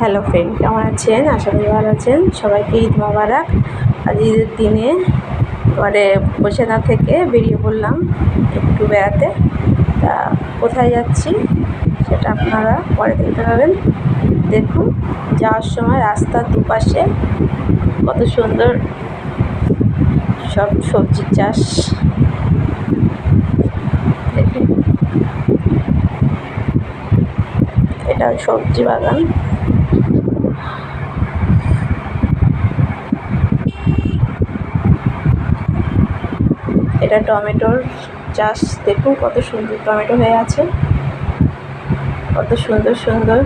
Hello friend কেমন আছেন? আশা করি ভালো আছেন। সবাইকে ঈদ মোবারক। আজ ঈদের দিনে এবারে বসে না থেকে বেরিয়ে পড়লাম একটু বেড়াতে। তা কোথায় যাচ্ছি সেটা আপনারা পরে দেখতে পাবেন। দেখুন, যাওয়ার সময় রাস্তার দুপাশে কত সুন্দর সব সবজির চাষ। এটা সবজি বাগান। এটা টমেটোর চাষ, দেখুন কত সুন্দর টমেটো হয়ে আছে। কত সুন্দর সুন্দর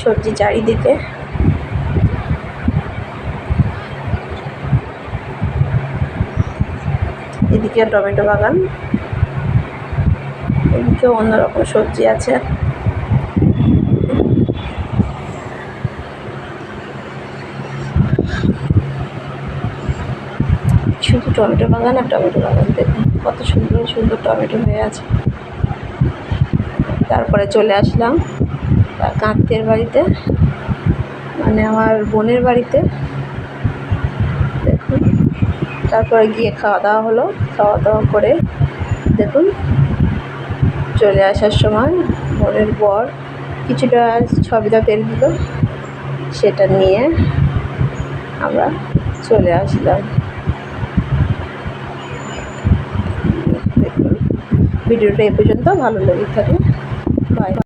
সবজি চারিদিকে। এদিকে টমেটো বাগান। এদিকে অন্যরকম সবজি আছে। শুধু টমেটো বাগান আর টমেটো বাগান দেখুন কত সুন্দর সুন্দর টমেটো হয়ে আছে। তারপরে চলে আসলাম তার কাঁতের বাড়িতে মানে আমার বোনের বাড়িতে। দেখুন, তারপরে গিয়ে খাওয়া দাওয়া হলো। খাওয়া দাওয়া করে দেখুন, চলে আসার সময় বোনের বর কিছুটা ছবিটা তেল দিল সেটা নিয়ে আমরা চলে আসলাম। ভিডিওটা এ পর্যন্ত ভালো লেগে থাকুক। বাই